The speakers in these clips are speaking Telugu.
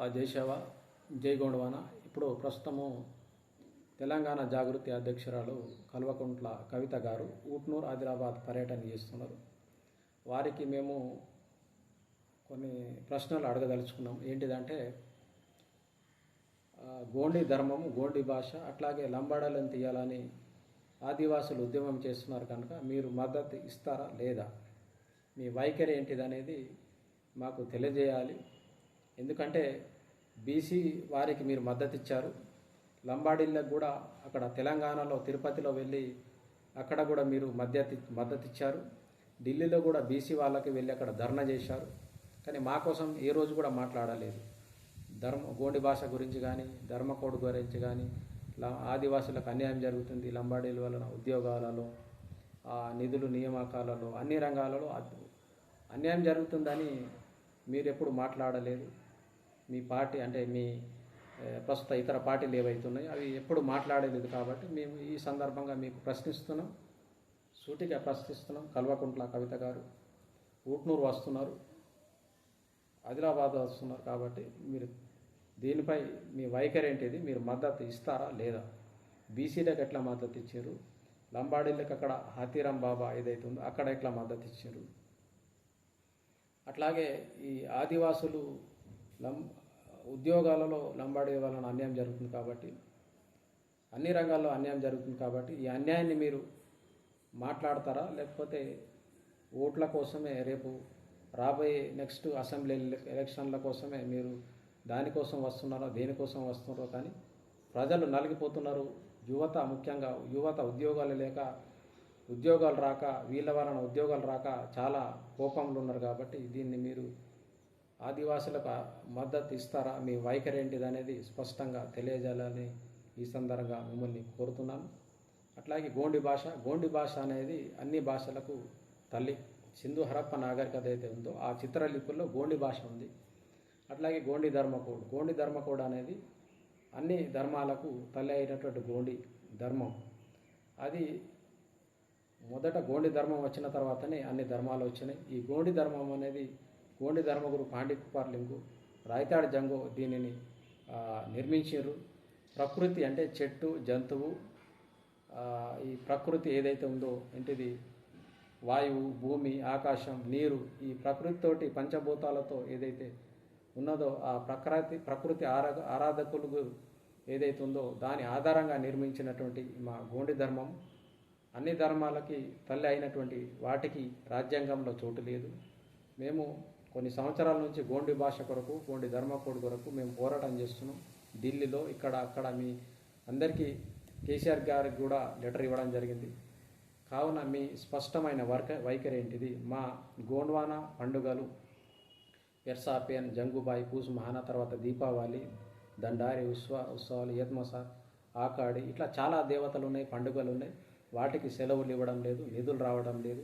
ఆ జైసేవ ఇప్పుడు ప్రస్తుతము తెలంగాణ జాగృతి అధ్యక్షురాలు కల్వకుంట్ల కవిత గారు ఊట్నూర్ ఆదిలాబాద్ పర్యటన చేస్తున్నారు. వారికి మేము కొన్ని ప్రశ్నలు అడగదలుచుకున్నాం. ఏంటిదంటే గోండి ధర్మము గోండి భాష అట్లాగే లంబాడాలను తీయాలని ఆదివాసులు ఉద్యమం చేస్తున్నారు కనుక మీరు మద్దతు ఇస్తారా లేదా? మీ వైఖరి ఏంటిదనేది మాకు తెలియజేయాలి. ఎందుకంటే బీసీ వారికి మీరు మద్దతు ఇచ్చారు లంబాడీలకు కూడా అక్కడ తెలంగాణలో తిరుపతిలో వెళ్ళి అక్కడ కూడా మీరు మద్దతు మద్దతు ఇచ్చారు ఢిల్లీలో కూడా బీసీ వాళ్ళకి వెళ్ళి అక్కడ ధర్నా చేశారు. కానీ మా కోసం ఏ రోజు కూడా మాట్లాడలేదు. ధర్మ గోండి భాష గురించి కానీ ధర్మకోడ్ గురించి కానీ ఆదివాసులకు అన్యాయం జరుగుతుంది లంబాడీల వలన ఉద్యోగాలలో నిధులు నియామకాలలో అన్ని రంగాలలో అన్యాయం జరుగుతుందని మీరు ఎప్పుడు మాట్లాడలేదు. మీ పార్టీ అంటే మీ ప్రస్తుత ఇతర పార్టీలు ఏవైతున్నాయో అవి ఎప్పుడు మాట్లాడలేదు కాబట్టి మేము ఈ సందర్భంగా మీకు ప్రశ్నిస్తున్నాం. సూటిగా ప్రశ్నిస్తున్నాం. కల్వకుంట్ల కవిత గారు ఊట్నూరు వస్తున్నారు. ఆదిలాబాద్ వస్తున్నారు కాబట్టి మీరు దీనిపై మీ వైఖరి ఏంటిది? మీరు మద్దతు ఇస్తారా లేదా? బీసీలకు ఎట్లా మద్దతు ఇచ్చారు? లంబాడీలకు అక్కడ హాతీరాం బాబా ఏదైతే ఉందో అక్కడ ఎట్లా మద్దతు ఇచ్చారు? అట్లాగే ఈ ఆదివాసులు లం ఉద్యోగాలలో లంబాడీ వలన అన్యాయం జరుగుతుంది కాబట్టి అన్ని రంగాల్లో అన్యాయం జరుగుతుంది కాబట్టి ఈ అన్యాయాన్ని మీరు మాట్లాడతారా? లేకపోతే ఓట్ల కోసమే రేపు రాబోయే నెక్స్ట్ అసెంబ్లీ ఎలక్షన్ల కోసమే మీరు దానికోసం వస్తున్నారో దేనికోసం వస్తున్నారో కానీ ప్రజలు నలిగిపోతున్నారు. యువత ముఖ్యంగా యువత ఉద్యోగాలు లేక ఉద్యోగాలు రాక వీళ్ళ వలన ఉద్యోగాలు రాక చాలా కోపంలో ఉన్నారు కాబట్టి దీన్ని మీరు ఆదివాసులకు మద్దతు ఇస్తారా? మీ వైఖరి ఏంటిది అనేది స్పష్టంగా తెలియజేయాలని ఈ సందర్భంగా మిమ్మల్ని కోరుతున్నాను అట్లాగే గోండి భాష గోండి భాష అనేది అన్ని భాషలకు తల్లి సింధు హరప్ప నాగరికత అయితే ఉందో ఆ చిత్రలిపుల్లో గోండి భాష ఉంది. అట్లాగే గోండి ధర్మకోడ్ గోండి ధర్మకోడ్ అనేది అన్ని ధర్మాలకు తల్లి అయినటువంటి గోండి ధర్మం. అది మొదట గోండి ధర్మం వచ్చిన తర్వాతనే అన్ని ధర్మాలు వచ్చినాయి. ఈ గోండి ధర్మం అనేది గోండి ధర్మగురు పాండికుపార్లింగు రాయతాడి జంగు దీనిని నిర్మించారు ప్రకృతి అంటే చెట్టు జంతువు ఈ ప్రకృతి ఏదైతే ఉందో ఏంటిది? వాయువు భూమి ఆకాశం నీరు ఈ ప్రకృతితోటి పంచభూతాలతో ఏదైతే ఉన్నదో ఆ ప్రకృతి ప్రకృతి ఆరా ఆరాధకులు ఏదైతే ఉందో దాని ఆధారంగా నిర్మించినటువంటి మా గోండి ధర్మం. అన్ని ధర్మాలకి తల్లి అయినటువంటి వాటికి రాజ్యాంగంలో చోటు లేదు. మేము కొన్ని సంవత్సరాల నుంచి గోండి భాష కొరకు గోండి ధర్మకోడ్ కొరకు మేము పోరాటం చేస్తున్నాం. ఢిల్లీలో ఇక్కడ అక్కడ మీ అందరికీ కేసీఆర్ గారికి కూడా లెటర్ ఇవ్వడం జరిగింది. కావున మీ స్పష్టమైన వర్క వైఖరి ఏంటిది? మా గోండ్వానా పండుగలు పెర్సాపియన్ జంగుబాయి పూస్ మహాన తర్వాత దీపావళి దండారి ఉత్సవ ఉత్సవాలు యత్మస ఆకాడి ఇట్లా చాలా దేవతలు ఉన్నాయి పండుగలు ఉన్నాయి. వాటికి సెలవులు ఇవ్వడం లేదు నిధులు రావడం లేదు.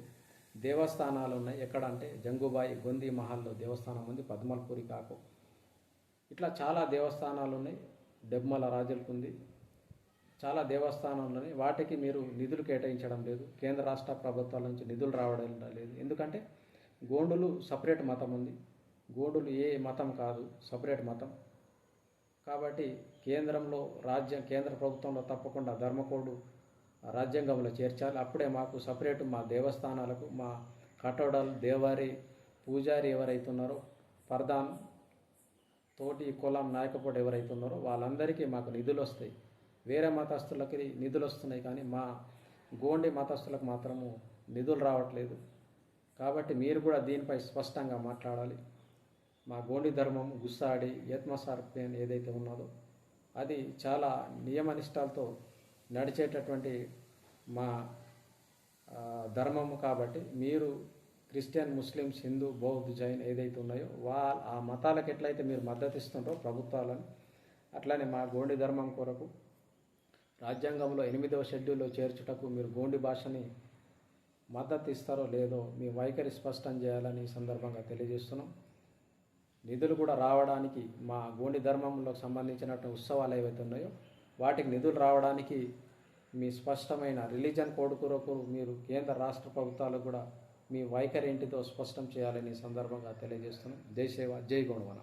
దేవస్థానాలు ఉన్నాయి. ఎక్కడ అంటే జంగుబాయి గొంది మహల్లో దేవస్థానం ఉంది పద్మల్పూరి కాకు ఇట్లా చాలా దేవస్థానాలు ఉన్నాయి. డెబ్మల రాజులకు ఉంది చాలా దేవస్థానాలు ఉన్నాయి. వాటికి మీరు నిధులు కేటాయించడం లేదు. కేంద్ర రాష్ట్ర ప్రభుత్వాల నుంచి నిధులు రావడం లేదు. ఎందుకంటే గోండులు సపరేట్ మతం ఉంది. గోండులు ఏ మతం కాదు సపరేట్ మతం. కాబట్టి కేంద్రంలో రాజ్యం కేంద్ర ప్రభుత్వంలో తప్పకుండా ధర్మకోడు రాజ్యాంగంలో చేర్చాలి. అప్పుడే మాకు సపరేట్ మా దేవస్థానాలకు మా కట్టడాలు దేవారి పూజారి ఎవరైతున్నారో ప్రధాన్ తోటి కులం నాయకపోటు ఎవరైతే ఉన్నారో వాళ్ళందరికీ మాకు నిధులు వస్తాయి. వేరే మతస్థులకి నిధులు వస్తున్నాయి కానీ మా గోండి మతస్థులకు మాత్రము నిధులు రావట్లేదు. కాబట్టి మీరు కూడా దీనిపై స్పష్టంగా మాట్లాడాలి. మా గోండి ధర్మం గుస్సాడి యత్మసార్పేన్ ఏదైతే ఉన్నదో అది చాలా నియమనిష్టాలతో నడిచేటటువంటి మా ధర్మము కాబట్టి మీరు క్రిస్టియన్ ముస్లిమ్స్ హిందూ బౌద్ధ జైన్ ఏదైతే ఉన్నాయో వా ఆ మతాలకు ఎట్లయితే మీరు మద్దతు ఇస్తుంటారో ప్రభుత్వాలను అట్లానే మా గోండి ధర్మం కొరకు రాజ్యాంగంలో ఎనిమిదవ షెడ్యూల్లో చేర్చుటకు మీరు గోండి భాషని మద్దతు ఇస్తారో లేదో మీ వైఖరి స్పష్టం చేయాలని ఈ సందర్భంగా తెలియజేస్తున్నాం. నిధులు కూడా రావడానికి మా గోండి ధర్మంలో సంబంధించినటువంటి ఉత్సవాలు ఏవైతే ఉన్నాయో వాటికి నిధులు రావడానికి మీ స్పష్టమైన రిలీజన్ కోడ్ కొరకు మీరు కేంద్ర రాష్ట్ర ప్రభుత్వాలు కూడా మీ వైఖరి ఇంటితో స్పష్టం చేయాలని సందర్భంగా తెలియజేస్తున్నాం. జై సేవ జై గోండవన.